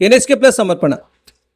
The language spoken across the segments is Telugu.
ఎన్ఎస్కే ప్లస్ సమర్పణ.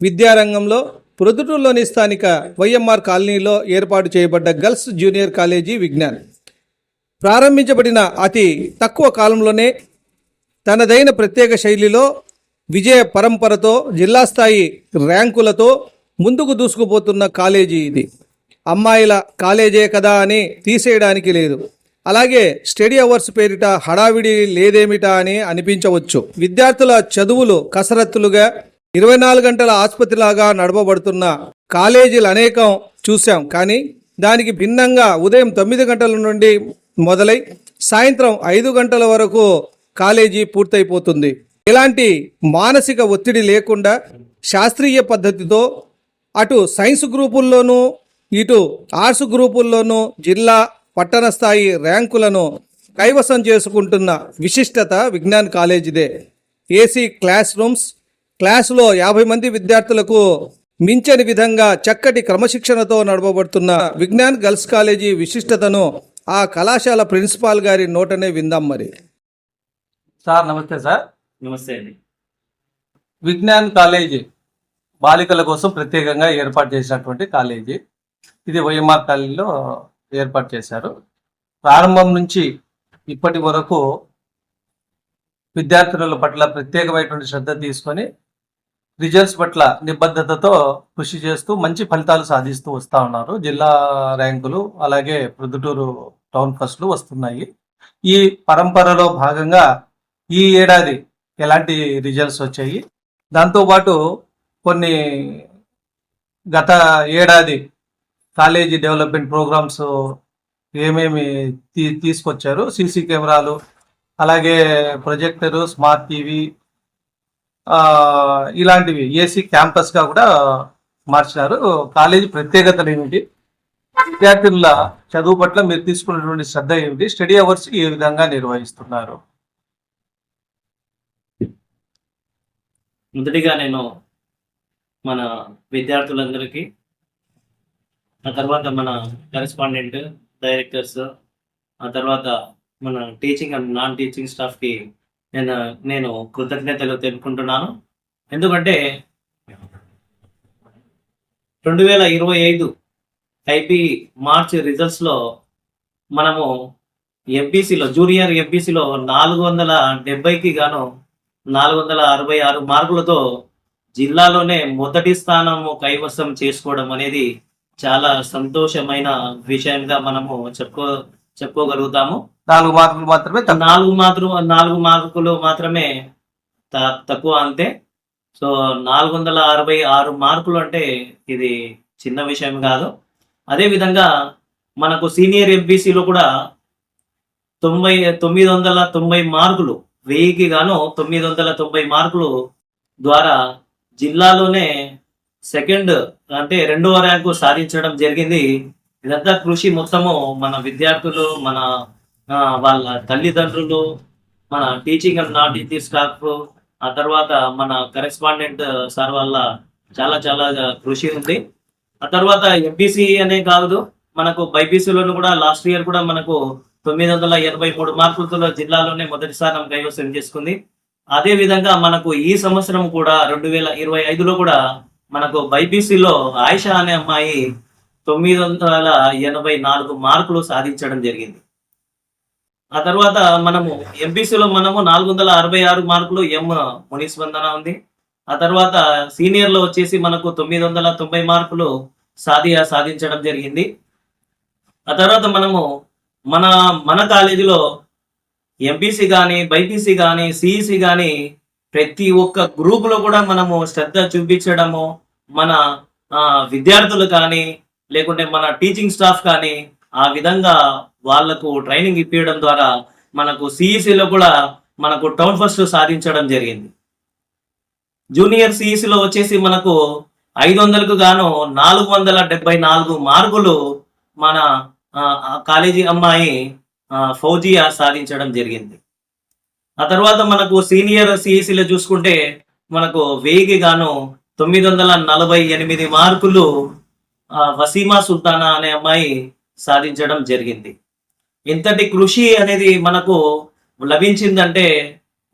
విద్యారంగంలో ప్రొద్దుటూరులోని స్థానిక వైఎంఆర్ కాలనీలో ఏర్పాటు చేయబడ్డ గర్ల్స్ జూనియర్ కాలేజీ విజ్ఞాన్. ప్రారంభించబడిన అతి తక్కువ కాలంలోనే తనదైన ప్రత్యేక శైలిలో విజయ పరంపరతో జిల్లా స్థాయి ర్యాంకులతో ముందుకు దూసుకుపోతున్న కాలేజీ ఇది. అమ్మాయిల కాలేజే కదా అని తీసేయడానికి లేదు. అలాగే స్టడీ అవర్స్ పేరిట హడావిడి లేదేమిటా అని అనిపించవచ్చు. విద్యార్థుల చదువులు కసరత్తులుగా ఇరవై నాలుగు గంటల ఆసుపత్రిలాగా నడపబడుతున్న కాలేజీలు అనేకం చూశాం. కానీ దానికి భిన్నంగా ఉదయం తొమ్మిది గంటల నుండి మొదలై సాయంత్రం ఐదు గంటల వరకు కాలేజీ పూర్తయిపోతుంది. ఎలాంటి మానసిక ఒత్తిడి లేకుండా శాస్త్రీయ పద్ధతితో అటు సైన్స్ గ్రూపుల్లోనూ ఇటు ఆర్ట్స్ గ్రూపుల్లోనూ జిల్లా పట్టణ స్థాయి ర్యాంకులను కైవసం చేసుకుంటున్న విశిష్టత విజ్ఞాన్ కాలేజీదే. ఏసీ క్లాస్ రూమ్స్ క్లాసులో యాభై మంది విద్యార్థులకు మించని విధంగా చక్కటి క్రమశిక్షణతో నడపబడుతున్న విజ్ఞాన్ గర్ల్స్ కాలేజీ విశిష్టతను ఆ కళాశాల ప్రిన్సిపాల్ గారి నోటనే విందాం మరి. సార్ నమస్తే సార్. నమస్తే అండి. విజ్ఞాన్ కాలేజీ బాలికల కోసం ప్రత్యేకంగా ఏర్పాటు చేసినటువంటి కాలేజీ. ఇది వైఎంఆర్ కాలేజీలో ఏర్పాటు చేశారు. ప్రారంభం నుంచి ఇప్పటి వరకు విద్యార్థినుల పట్ల ప్రత్యేకమైనటువంటి శ్రద్ధ తీసుకొని రిజల్ట్స్ పట్ల నిబద్ధతతో కృషి చేస్తూ మంచి ఫలితాలు సాధిస్తూ వస్తూ ఉన్నారు. జిల్లా ర్యాంకులు అలాగే ప్రొద్దుటూరు టౌన్ ఫస్ట్లు వస్తున్నాయి. ఈ పరంపరలో భాగంగా ఈ ఏడాది ఎలాంటి రిజల్ట్స్ వచ్చాయి? దాంతోపాటు కొన్ని గత ఏడాది కాలేజీ డెవలప్మెంట్ ప్రోగ్రామ్స్ ఏమేమి తీ తీసుకొచ్చారు? సీసీ కెమెరాలు అలాగే ప్రొజెక్టరు స్మార్ట్ టీవీ ఇలాంటివి. ఏసీ క్యాంపస్గా కూడా మార్చినారు. కాలేజీ ప్రత్యేకతలు ఏమిటి? విద్యార్థుల చదువు పట్ల మీరు తీసుకున్నటువంటి శ్రద్ధ ఏమిటి? స్టడీ అవర్స్ ఏ విధంగా నిర్వహిస్తున్నారు? మొదటిగా నేను మన విద్యార్థులందరికీ ఆ తర్వాత మన కరెస్పాండెంట్ డైరెక్టర్స్ ఆ తర్వాత మన టీచింగ్ అండ్ నాన్ టీచింగ్ స్టాఫ్కి నేను నేను కృతజ్ఞతలు తెలుపుకుంటున్నాను. ఎందుకంటే రెండు వేల ఇరవై ఐదు ఐపీ మార్చ్ రిజల్ట్స్లో మనము ఎంపీసీలో జూనియర్ ఎంపీసీలో నాలుగు వందల డెబ్బైకి గాను నాలుగు వందల అరవై ఆరు మార్కులతో జిల్లాలోనే మొదటి స్థానము కైవసం చేసుకోవడం అనేది చాలా సంతోషమైన విషయంగా మనము చెప్పుకో చెప్పుకోగలుగుతాము. నాలుగు మార్కులు మాత్రమే. నాలుగు మాత్రం నాలుగు మార్కులు మాత్రమే తక్కువ అంతే. సో నాలుగు వందల అరవై ఆరు మార్కులు అంటే ఇది చిన్న విషయం కాదు. అదే విధంగా మనకు సీనియర్ ఎంపీసీలో కూడా తొంభై తొమ్మిది వందల తొంభై మార్కులు వెయ్యికి గాను తొమ్మిది వందల తొంభై మార్కులు ద్వారా జిల్లాలోనే సెకండ్ అంటే రెండవ ర్యాంకు సాధించడం జరిగింది. ఇదంతా కృషి మొత్తము మన విద్యార్థులు మన వాళ్ళ తల్లిదండ్రులు మన teaching and non teaching staff ఆ తర్వాత మన కరెస్పాండెంట్ సార్ వల్ల చాలా చాలా కృషి ఉంది. ఆ తర్వాత ఎంపీసీ అనే కాదు మనకు బైపీసీలోను కూడా లాస్ట్ ఇయర్ కూడా మనకు తొమ్మిది వందల ఎనభై మూడు మార్కులతో జిల్లాలోనే మొదటి స్థానం కైవసం చేసుకుంది. అదే విధంగా మనకు ఈ సంవత్సరం కూడా రెండు వేల ఇరవై ఐదులో కూడా మనకు బైపీసీలో ఆయిషా అనే అమ్మాయి తొమ్మిది వందల ఎనభై నాలుగు మార్కులు సాధించడం జరిగింది. ఆ తర్వాత మనము ఎంపీసీలో మనము నాలుగు వందల అరవై ఆరు మార్కులు ఎం మునిస్పందన ఉంది. ఆ తర్వాత సీనియర్లో వచ్చేసి మనకు తొమ్మిది వందల తొంభై మార్కులు సాధి సాధించడం జరిగింది. ఆ తర్వాత మనము మన మన కాలేజీలో ఎంపీసీ కానీ బైపీసీ కానీ సిఈసి కానీ ప్రతి ఒక్క గ్రూప్లో కూడా మనము శ్రద్ధ చూపించడము మన విద్యార్థులు కానీ లేకుంటే మన టీచింగ్ స్టాఫ్ కానీ ఆ విధంగా వాళ్ళకు ట్రైనింగ్ ఇప్పించడం ద్వారా మనకు సిఈసిలో కూడా మనకు టౌన్ ఫస్ట్ సాధించడం జరిగింది. జూనియర్ సిఈసిలో వచ్చేసి మనకు ఐదు వందలకు గాను నాలుగు వందల డెబ్బై నాలుగు మార్కులు మన కాలేజీ అమ్మాయి ఫౌజియా సాధించడం జరిగింది. ఆ తర్వాత మనకు సీనియర్ సిఈసిలో చూసుకుంటే మనకు వెయ్యికి గాను తొమ్మిది వందల నలభై ఎనిమిది మార్కులు ఆ, వసీమా సుల్తానా అనే అమ్మాయి సాధించడం జరిగింది. ఇంతటి కృషి అనేది మనకు లభించిందంటే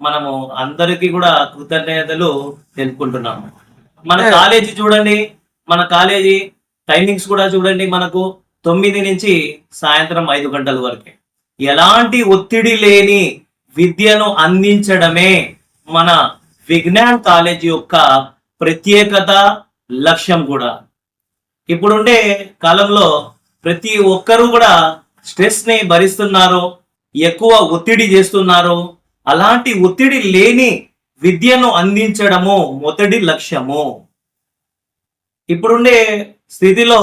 మనము అందరికీ కూడా కృతజ్ఞతలు తెలుపుకుంటున్నాము మన కాలేజీ చూడండి మన కాలేజీ టైమింగ్స్ కూడా చూడండి మనకు తొమ్మిది నుంచి సాయంత్రం ఐదు గంటల వరకే. ఎలాంటి ఒత్తిడి లేని విద్యను అందించడమే మన విజ్ఞాన్ కాలేజీ యొక్క ప్రత్యేకత లక్ష్యం కూడా. ఇప్పుడుండే కాలంలో ప్రతి ఒక్కరూ కూడా స్ట్రెస్ని భరిస్తున్నారు ఎక్కువ ఒత్తిడి చేస్తున్నారు అలాంటి ఒత్తిడి లేని విద్యను అందించడము మొదటి లక్ష్యము. ఇప్పుడుండే స్థితిలో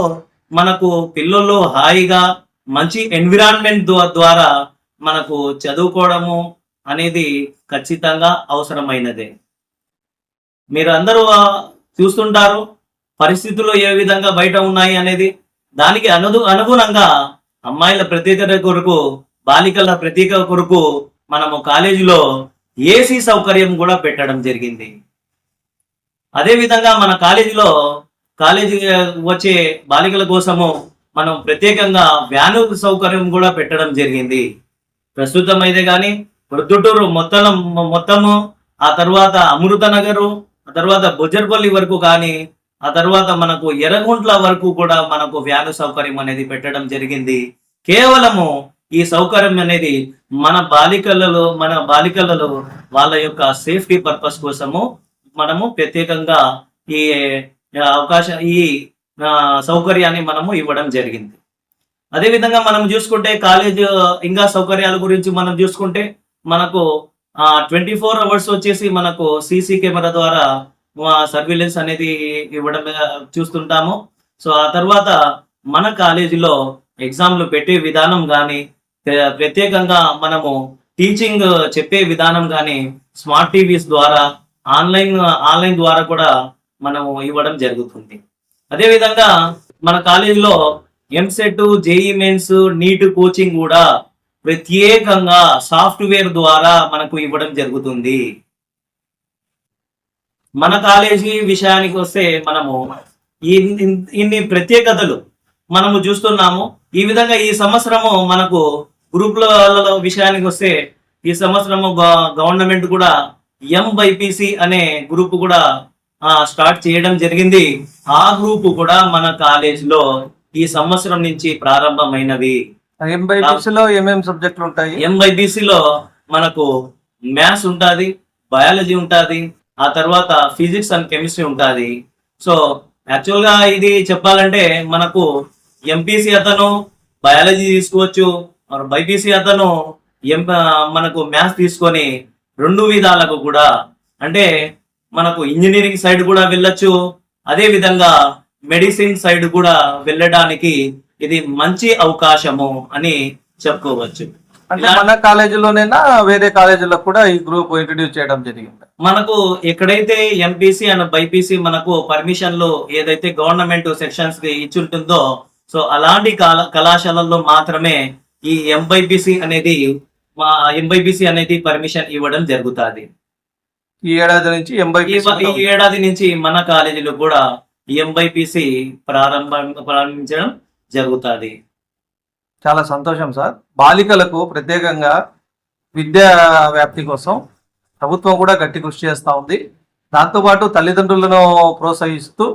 మనకు పిల్లలు హాయిగా మంచి ఎన్విరాన్మెంట్ ద్వారా మనకు చదువుకోవడము అనేది ఖచ్చితంగా అవసరమైనదే. మీరు అందరూ చూస్తుంటారు పరిస్థితులు ఏ విధంగా బయట ఉన్నాయి అనేది. దానికి అనుదు అనుగుణంగా అమ్మాయిల ప్రత్యేకత కొరకు బాలికల ప్రత్యేక కొరకు మనము కాలేజీలో ఏసీ సౌకర్యం కూడా పెట్టడం జరిగింది. అదే విధంగా మన కాలేజీలో కాలేజీ వచ్చే బాలికల కోసము మనం ప్రత్యేకంగా వ్యాను సౌకర్యం కూడా పెట్టడం జరిగింది. ప్రస్తుతం అయితే కానీ ప్రొద్దుటూరు మొత్తం మొత్తము ఆ తర్వాత అమృత నగరు ఆ తర్వాత బుజర్పల్లి వరకు కానీ ఆ తర్వాత మనకు ఎర్రగుంట్ల వరకు కూడా మనకు వ్యాను సౌకర్యం అనేది పెట్టడం జరిగింది. కేవలము ఈ సౌకర్యం అనేది మన బాలికలలో మన బాలికలలో వాళ్ళ యొక్క సేఫ్టీ పర్పస్ కోసము మనము ప్రత్యేకంగా ఈ అవకాశం ఈ సౌకర్యాన్ని మనము ఇవ్వడం జరిగింది. అదే విధంగా మనం చూసుకుంటే కాలేజ్ ఇంకా సౌకర్యాల గురించి మనం చూసుకుంటే మనకు ట్వంటీ ఫోర్ అవర్స్ వచ్చేసి మనకు సీసీ కెమెరా ద్వారా సర్వీలెన్స్ అనేది ఇవ్వడం చూస్తుంటాము. సో ఆ తర్వాత మన కాలేజీలో ఎగ్జామ్లు పెట్టే విధానం కానీ ప్రత్యేకంగా మనము టీచింగ్ చెప్పే విధానం కానీ స్మార్ట్ టీవీస్ ద్వారా ఆన్లైన్ ఆన్లైన్ ద్వారా కూడా మనము ఇవ్వడం జరుగుతుంది. అదేవిధంగా మన కాలేజీలో EAMCET JEE Mains NEET coaching కూడా ప్రత్యేకంగా సాఫ్ట్వేర్ ద్వారా మనకు ఇవ్వడం జరుగుతుంది. మన కాలేజీ విషయానికి వస్తే మనము ఇన్ని ప్రత్యేకతలు మనము చూస్తున్నాము. ఈ విధంగా ఈ సంవత్సరము మనకు గ్రూపులలో విషయానికి వస్తే ఈ సంవత్సరము గ- గవర్నమెంట్ కూడా ఎంబైపిసి అనే గ్రూప్ కూడా స్టార్ట్ చేయడం జరిగింది. ఆ గ్రూప్ కూడా మన కాలేజీలో ఈ సంవత్సరం నుంచి ప్రారంభమైనవి. ఎంబైబిసిలో ఏమేమి సబ్జెక్టులు ఉంటాయి? ఎంబైబిసి లో మనకు మ్యాథ్స్ ఉంటుంది బయాలజీ ఉంటుంది ఆ తర్వాత ఫిజిక్స్ అండ్ కెమిస్ట్రీ ఉంటుంది. సో యాక్చువల్గా ఇది చెప్పాలంటే మనకు ఎంపీసీ అతను బయాలజీ తీసుకోవచ్చు మరి బైపీసీ అతను ఎం మనకు మ్యాథ్స్ తీసుకొని రెండు విధాలకు కూడా అంటే మనకు ఇంజనీరింగ్ సైడ్ కూడా వెళ్ళొచ్చు అదే విధంగా మెడిసిన్ సైడ్ కూడా వెళ్ళడానికి ఇది మంచి అవకాశము అని చెప్పుకోవచ్చు. అంటే మన కాలేజీలోనైనా వేరే కాలేజీలో కూడా ఈ గ్రూప్ ఇంట్రడ్యూస్ చేయడం జరిగింది? మనకు ఎక్కడైతే ఎంపీసీ అండ్ బైపీసీ మనకు పర్మిషన్లు ఏదైతే గవర్నమెంట్ సెక్షన్స్కి ఇచ్చుంటుందో సో అలాంటి కళా కళాశాలల్లో మాత్రమే ఈ ఎంబైపీసీ అనేది ఎంబైపీసీ అనేది పర్మిషన్ ఇవ్వడం జరుగుతుంది. ఈ ఏడాది నుంచి వ- ఈ ఏడాది నుంచి మన కాలేజీలో కూడా ఎంబైపీసీ ప్రారంభం ప్రారంభించడం జరుగుతుంది. చాలా సంతోషం సార్. బాలికలకు ప్రత్యేకంగా విద్యా వ్యాప్తి కోసం ప్రభుత్వం కూడా గట్టి కృషి చేస్తూ ఉంది. దాంతోపాటు తల్లిదండ్రులను ప్రోత్సహిస్తూ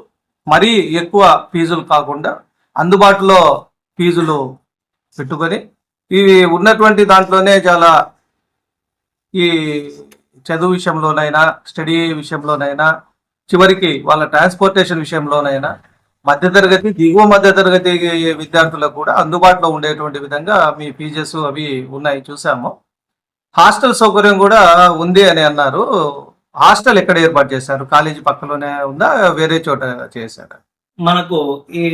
మరీ ఎక్కువ ఫీజులు కాకుండా అందుబాటులో ఫీజులు పెట్టుకొని ఇవి ఉన్నటువంటి దాంట్లోనే చాలా ఈ చదువు విషయంలోనైనా స్టడీ విషయంలోనైనా చివరికి వాళ్ళ ట్రాన్స్పోర్టేషన్ విషయంలోనైనా మధ్యతరగతి దిగువ మధ్యతరగతి విద్యార్థులకు కూడా అందుబాటులో ఉండేటువంటి విధంగా మీ ఫీజెస్ అవి ఉన్నాయి చూసాము. హాస్టల్ సౌకర్యం కూడా ఉంది అని అన్నారు. హాస్టల్ ఎక్కడ ఏర్పాటు చేశారు? కాలేజీ పక్కలోనే ఉందా? వేరే చోట చేశారు? మనకు ఈ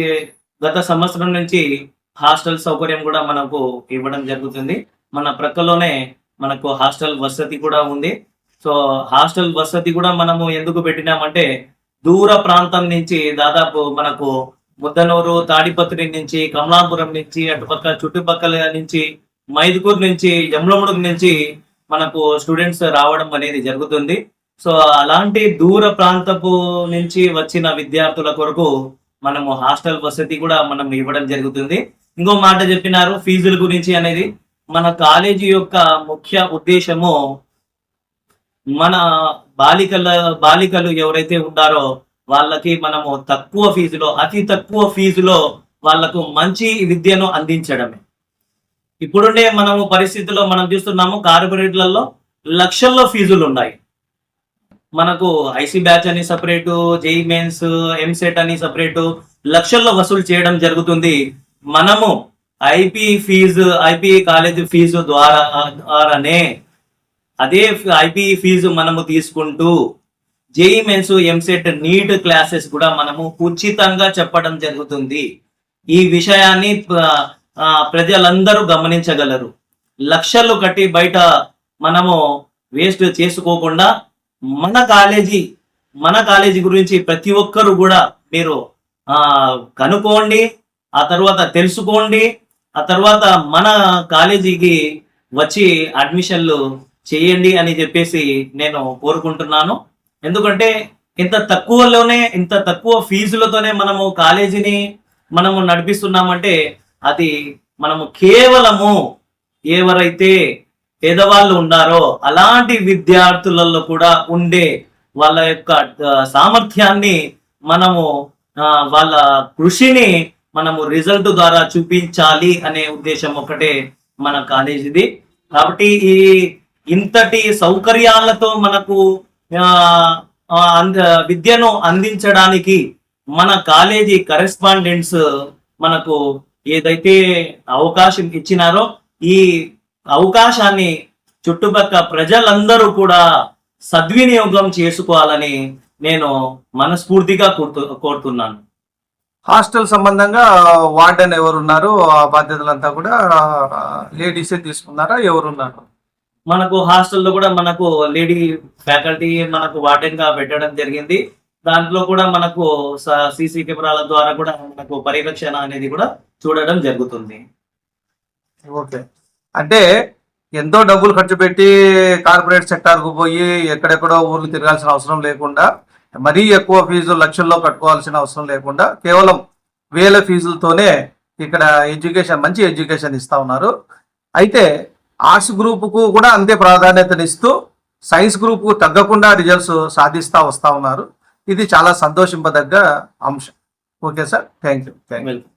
గత సంవత్సరం నుంచి హాస్టల్ సౌకర్యం కూడా మనకు ఇవ్వడం జరుగుతుంది. మన ప్రక్కలోనే మనకు హాస్టల్ వసతి కూడా ఉంది. సో హాస్టల్ వసతి కూడా మనము ఎందుకు పెట్టినామంటే దూర ప్రాంతం నుంచి దాదాపు మనకు ముద్దనూరు తాడిపత్రి నుంచి కమలాపురం నుంచి అటుపక్క చుట్టుపక్కల నుంచి మైదుకూరు నుంచి యమలముడుగు నుంచి మనకు స్టూడెంట్స్ రావడం అనేది జరుగుతుంది. సో అలాంటి దూర ప్రాంతపు నుంచి వచ్చిన విద్యార్థుల కొరకు మనము హాస్టల్ వసతి కూడా మనం ఇవ్వడం జరుగుతుంది. ఇంకో మాట చెప్పినారు ఫీజుల గురించి అనేది. మన కాలేజీ యొక్క ముఖ్య ఉద్దేశము మన బాలికల బాలికలు ఎవరైతే ఉన్నారో వాళ్ళకి మనము తక్కువ ఫీజులో అతి తక్కువ ఫీజులో వాళ్ళకు మంచి విద్యను అందించడమే. ఇప్పుడుండే మనము పరిస్థితుల్లో మనం చూస్తున్నాము కార్పొరేట్లలో లక్షల్లో ఫీజులు ఉన్నాయి. మనకు ఐసీ బ్యాచ్ అని సపరేటు జేఈ మెయిన్స్ ఎంసెట్ అని సపరేటు లక్షల్లో వసూలు చేయడం జరుగుతుంది. మనము IP fee IP college fee ద్వారా ద్వారానే అదే ఐపీ ఫీజు మనము తీసుకుంటూ JEE Mains EAMCET NEET classes కూడా మనము ఉచితంగా చెప్పడం జరుగుతుంది. ఈ విషయాన్ని ప్రజలందరూ గమనించగలరు. లక్షలు కట్టి బయట మనము వేస్ట్ చేసుకోకుండా మన కాలేజీ మన కాలేజీ గురించి ప్రతి ఒక్కరు కూడా మీరు కనుక్కోండి ఆ తర్వాత తెలుసుకోండి ఆ తర్వాత మన కాలేజీకి వచ్చి అడ్మిషన్లు చేయండి అని చెప్పేసి నేను కోరుకుంటున్నాను. ఎందుకంటే ఇంత తక్కువలోనే ఇంత తక్కువ ఫీజులతోనే మనము కాలేజీని మనము నడిపిస్తున్నామంటే అది మనము కేవలము ఎవరైతే పేదవాళ్ళు ఉన్నారో అలాంటి విద్యార్థులలో కూడా ఉండే వాళ్ళ యొక్క సామర్థ్యాన్ని మనము వాళ్ళ కృషిని మనము రిజల్ట్ ద్వారా చూపించాలి అనే ఉద్దేశం ఒకటే మన కాలేజీది. కాబట్టి ఈ ఇంతటి సౌకర్యాలతో మనకు అంద విద్యను అందించడానికి మన కాలేజీ కరెస్పాండెంట్స్ మనకు ఏదైతే అవకాశం ఇచ్చినారో ఈ అవకాశాన్ని చుట్టుపక్కల ప్రజలందరూ కూడా సద్వినియోగం చేసుకోవాలని నేను మనస్ఫూర్తిగా కోరుతు కోరుతున్నాను. హాస్టల్ సంబంధంగా వార్డెన్ ఎవరున్నారు? ఆ బాధ్యతలంతా కూడా లేడీసే తీసుకున్నారా? ఎవరున్నారు? మనకు హాస్టల్లో కూడా మనకు లేడీ ఫ్యాకల్టీ మనకు వార్డెన్ పెట్టడం జరిగింది. దాంట్లో కూడా మనకు సీసీ కెమెరాల ద్వారా కూడా మనకు పరిరక్షణ అనేది కూడా చూడడం జరుగుతుంది. ఓకే. అంటే ఎంతో డబ్బులు ఖర్చు పెట్టి కార్పొరేట్ సెక్టార్కు పోయి ఎక్కడెక్కడో ఊర్లు తిరగాల్సిన అవసరం లేకుండా మరీ ఎక్కువ ఫీజు లక్షల్లో కట్టుకోవాల్సిన అవసరం లేకుండా కేవలం వేల ఫీజులతోనే ఇక్కడ ఎడ్యుకేషన్ మంచి ఎడ్యుకేషన్ ఇస్తా ఉన్నారు. అయితే ఆర్ట్స్ గ్రూపుకు కూడా అంతే ప్రాధాన్యతనిస్తూ సైన్స్ గ్రూప్కు తగ్గకుండా రిజల్ట్స్ సాధిస్తూ వస్తా ఉన్నారు. ఇది చాలా సంతోషింపదగ్గ అంశం. Okay sir. Thank you thank you welcome.